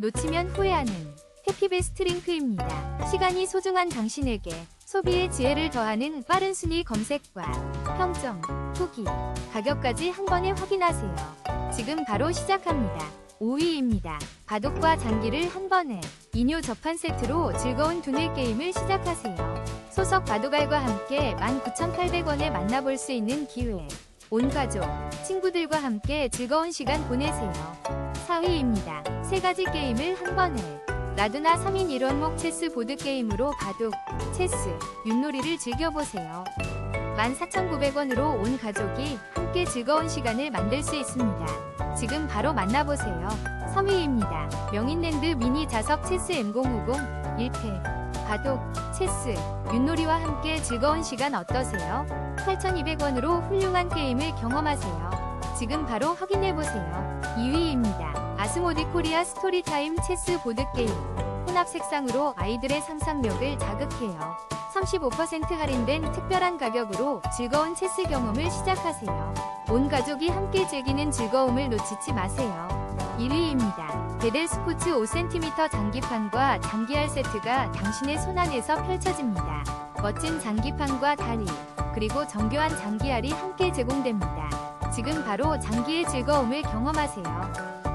놓치면 후회하는 해피베스트 링크입니다. 시간이 소중한 당신에게 소비의 지혜를 더하는 빠른 순위 검색과 평점, 후기, 가격까지 한 번에 확인하세요. 지금 바로 시작합니다. 5위입니다. 바둑과 장기를 한 번에 이뇨 접한 세트로 즐거운 두뇌 게임을 시작하세요. 소속 바둑알과 함께 19,800원에 만나볼 수 있는 기회. 온 가족, 친구들과 함께 즐거운 시간 보내세요. 4위입니다. 세 가지 게임을 한 번에 라두나 3인 1원목 체스 보드게임으로 바둑, 체스, 윷놀이를 즐겨보세요. 14,900원으로 온 가족이 함께 즐거운 시간을 만들 수 있습니다. 지금 바로 만나보세요. 3위입니다. 명인랜드 미니 자석 체스 M050 1패 바둑, 체스, 윷놀이와 함께 즐거운 시간 어떠세요? 8,200원으로 훌륭한 게임을 경험하세요. 지금 바로 확인해보세요. 2위입니다. 아스모디 코리아 스토리타임 체스 보드게임. 혼합 색상으로 아이들의 상상력을 자극해요. 35% 할인된 특별한 가격으로 즐거운 체스 경험을 시작하세요. 온 가족이 함께 즐기는 즐거움을 놓치지 마세요. 1위입니다. 베델 스포츠 5cm 장기판과 장기알 세트가 당신의 손안에서 펼쳐집니다. 멋진 장기판과 다리, 그리고 정교한 장기알이 함께 제공됩니다. 지금 바로 장기의 즐거움을 경험하세요.